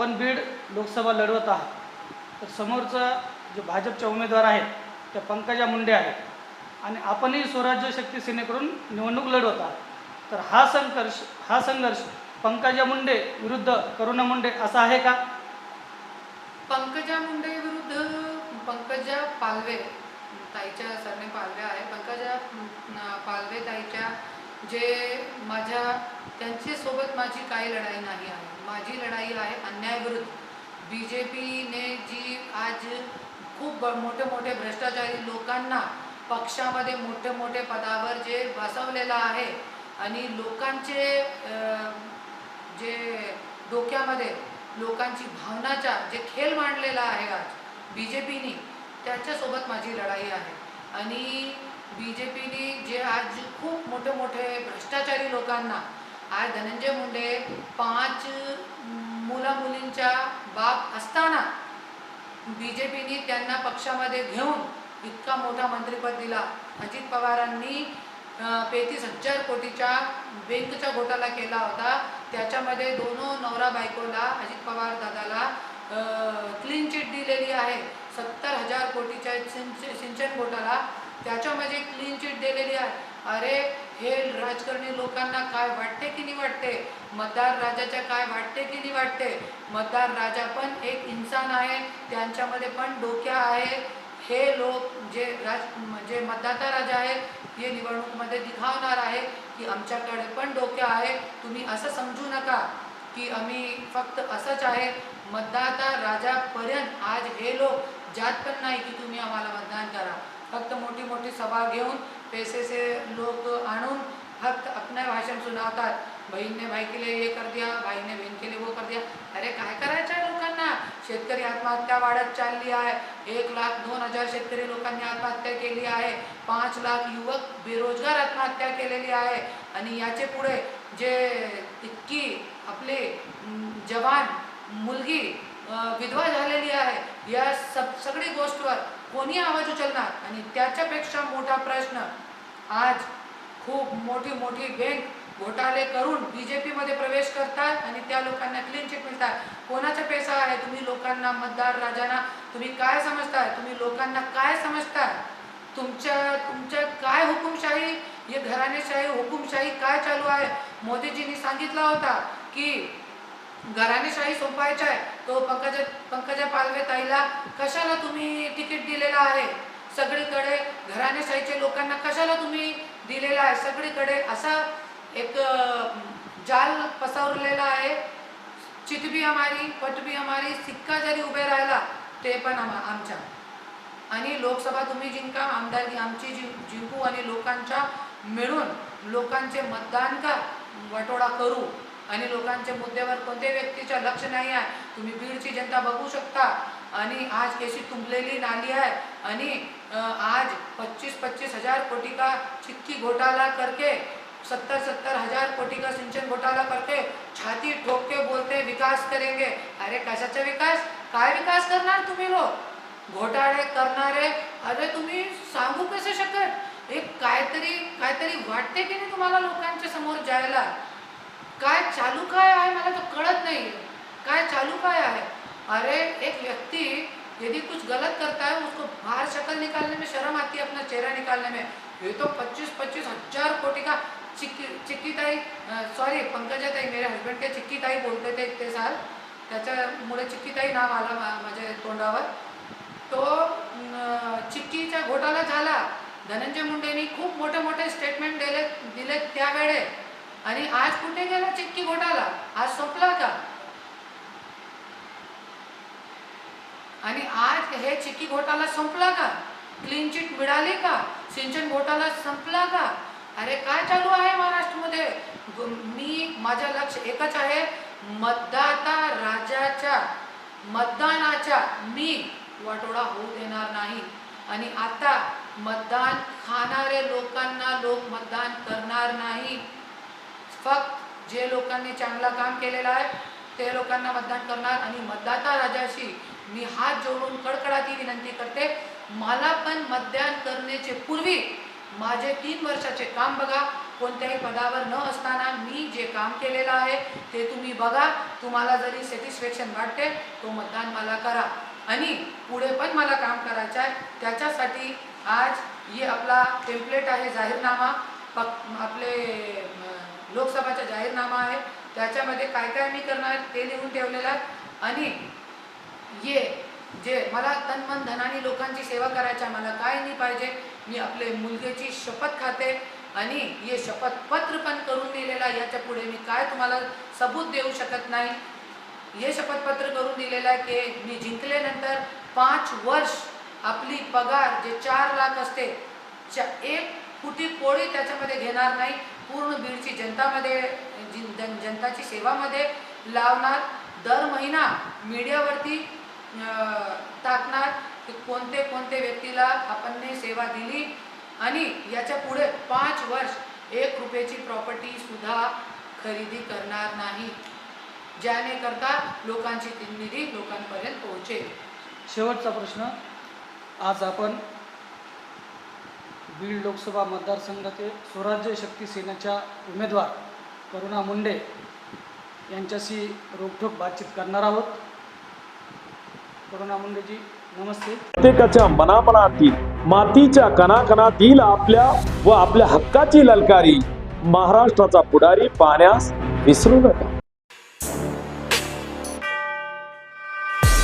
लोकसभा लढवत आहात. तर समोरचा जे भाजपच्या उमेदवार आहेत त्या पंकजा मुंडे आहेत. आणि आपणही स्वराज्य शक्ती सेनेकडून निवडणूक लढवत आहात. तर हा संघर्ष हा संघर्ष पंकजा मुंडे विरुद्ध करुणा मुंडे असा आहे का? पंकजा मुंडे विरुद्ध पंकजा पालवे ताईच्या सरने पालवे आहे. पंकजा पालवे ताईच्या जे माझ्या त्यांच्यासोबत माझी काही लढाई नाही आहे. माझी लढाई आहे अन्यायाविरुद्ध. बी जे पीने जी आज खूप ब- मोठे मोठे भ्रष्टाचारी लोकांना पक्षामध्ये मोठे मोठे पदावर जे बसवलेलं आहे आणि लोकांचे जे डोक्यामध्ये लोकांची भावनाचा जे खेळ मांडलेला आहे आज बी जे पीनी त्याच्यासोबत माझी लढाई आहे. आणि बी जे पीने जे आज खूप मोठे मोठे भ्रष्टाचारी लोकांना आज धनंजय मुंडे पाच मुला मुलींच्या बाप असताना बी जे पीने त्यांना पक्षामध्ये घेऊन इतका मोठा मंत्रिपद दिला. अजित पवारांनी पेतीस हजार कोटीच्या बँकचा घोटाळा केला होता. त्याच्यामध्ये दोनो नवरा बायकोला अजित पवार दादाला क्लीन चिट दिलेली आहे. सत्तर हजार कोटीच्या सिंच सिंचन घोटाळा त्याच्यामध्ये क्लीन चिट दिलेली आहे. अरे हे राजकारणी लोकांना काय वाटते की नाही वाटते? मतदार राजाच्या काय वाटते की नाही वाटते? मतदार राजा पण एक इन्सान आहे त्यांच्यामध्ये पण डोक्या आहे. हे लोक जे राज जे मतदाता राजा आहेत हे निवडणूकमध्ये दिखावणार आहे की आमच्याकडे पण डोक्या आहे. तुम्ही असं समजू नका की आम्ही फक्त असंच आहे. मतदाता राजापर्यंत आज हे लोक जात पण नाही की तुम्ही आम्हाला मतदान करा. फक्त मोठी मोठी सभा घेऊन पैसे से लोग आणून फक्त अपने भाषण सुनावतात. बहीण ने भाई के लिए ये कर दिया भाई ने बहन के लिए वो कर दिया. अरे काय करायचं आहे लोकांना? शेतकरी आत्महत्या वाढत चालली आहे. एक लाख दोन हजार शेतकरी लोकांनी आत्महत्या केली आहे. पाच लाख युवक बेरोजगार आत्महत्या केलेली आहे. आणि याचे पुढे जे इतकी आपले जवान मुलगी विधवा झालेली आहे या सब सगळी गोष्टीवर कोणी आवाज उचलणार? आणि त्याच्यापेक्षा मोठा प्रश्न आज खूप मोठी मोठी बँक घोटाळे करून बी जे पीमध्ये प्रवेश करतात आणि त्या लोकांना क्लीन चिट मिळतात. कोणाचा पैसा आहे? तुम्ही लोकांना मतदार राजांना तुम्ही काय समजताय तुम्ही लोकांना काय समजताय तुमच्या तुमच्या काय हुकुमशाही? हे घराणेशाही हुकुमशाही काय चालू आहे? मोदीजींनी सांगितला होता की घराणेशाही सोपायचा आहे. तो पंकजा पंकजा पालवे ताईला कशाला तुम्ही तिकीट दिलेलं आहे? सगळीकडे घराणेशाहीचे लोकांना कशाला तुम्ही दिलेला आहे? सगळीकडे असा एक जाल पसरलेला आहे. चित भी हमारी पट भी हमारी सिक्का जरी उभे राहिला ते पण आम आमच्या. आणि लोकसभा तुम्ही जिंका आमदारकी आमची जिं जिंकू आणि लोकांच्या मिळून लोकांचे मतदान का? वटोडा करू. आणि लोकांच्या मुद्द्यावर कोणत्याही व्यक्तीचं लक्ष नाही आहे? तुम्ही बीडची जनता बघू शकता. आणि आज केशी तुंबलेली नाली आहे. आणि आज पच्चीस पच्चीस हजार कोटी का चिक्की घोटाला करके सत्तर सत्तर हजार कोटी का सिंचन घोटाला करके छाती ठोक के बोलते विकास करेंगे। अरे कशाचा विकास? काय विकास करणार तुम्ही लोक? घोटाळे करणारे? अरे तुम्ही सांगू कसे शकत? एक काहीतरी काहीतरी वाटते की नाही तुम्हाला लोकांच्या समोर जायला? काय चालू काय आहे? मला तर कळत नाही. काय चालू काय आहे? अरे एक व्यक्ती यदि कुछ गलत करता है उसको बाहर शक्ल निकालने में शर्म आती है अपना चेहरा निकालने में। ये तो पच्चीस पच्चीस हजार कोटी का चिक्की चिक्की ताई सॉरी पंकजा ताई मेरे हस्बैंड के चिक्की ताई बोलते थे इतने साल। त्याच्यामुळे चिक्की ताई नाव आला मा- माझ्या तोंडावर। तो चिक्कीचा घोटाळा झाला. धनंजय मुंडेंनी खूप मोठे मोठे स्टेटमेंट दिले दिले त्यावेळे आणि आज कुठे गेला चिक्की घोटाळा आज संपला का आणि आज हे चिकी घोटाला संपला का? क्लीन चिट मिळाली का? सिंचन घोटाला संपला का? अरे काय चालू आहे महाराष्ट्रामध्ये? मी माझं लक्ष एकच आहे मतदाता राजाच्या मतदानाच्या. मी वाटोळा होऊ देणार नाही. आणि आता मतदान खाणारे लोकांना लोक मतदान करणार नाही. फक्त जे लोकांनी चांगलं काम केलेलं आहे ते लोकांना मतदान करणार आणि मतदाता राजाशी मी हात जोडून कडकडाची विनंती करते. मला पण मतदान करण्याचे पूर्वी माझे तीन वर्षाचे काम बघा. कोणत्याही पदावर न असताना मी जे काम केलेलं आहे ते तुम्ही बघा. तुम्हाला जरी सॅटिस्फॅक्शन वाटते तो मतदान मला करा. आणि पुढे पण मला काम करायचं आहे. त्याच्यासाठी आज हे आपला टेम्पलेट आहे जाहीरनामा. पक आपले लोकसभाचा जाहीरनामा आहे. त्याच्यामध्ये काय काय मी करणार ते लिहून ठेवलेलं आहे. आणि ये जे मला तन मन धनाने लोकांची सेवा करायच्या मला काय नाही पाहिजे मी आपले मुलगेची शपथ खाते आणि हे शपथपत्र पण करून दिलेलं आहे. याच्यापुढे मी काय तुम्हाला सबूत देऊ शकत नाही? हे शपथपत्र करून दिलेलं आहे की मी जिंकल्यानंतर पाच वर्ष आपली पगार जे चार लाख असते च्या एक कुटी पोळी त्याच्यामध्ये घेणार नाही. पूर्ण बीडची जनतामध्ये जन जनताची सेवामध्ये लावणार. दर महिना मीडियावरती टाकणार की कोणते कोणते व्यक्तीला आपण सेवा दिली आणि याच्यापुढे पाच वर्ष एक रुपयाची प्रॉपर्टी सुद्धा खरेदी करणार नाही. ज्याने करता लोकांची निधी लोकांपर्यंत पोहोचेल. शेवटचा प्रश्न. आज आपण बीड लोकसभा मतदारसंघातील स्वराज्य शक्ती सेनेच्या उमेदवार करुणा मुंडे यांच्याशी रोखोक बातचीत करणार आहोत. करुणा मुंडेजी नमस्ते. प्रत्येकाच्या मनामनातील मातीच्या कणाकणातील आपल्या व आपल्या हक्काची ललकारी महाराष्ट्राचा पुढारी पाहण्यास विसरू नका.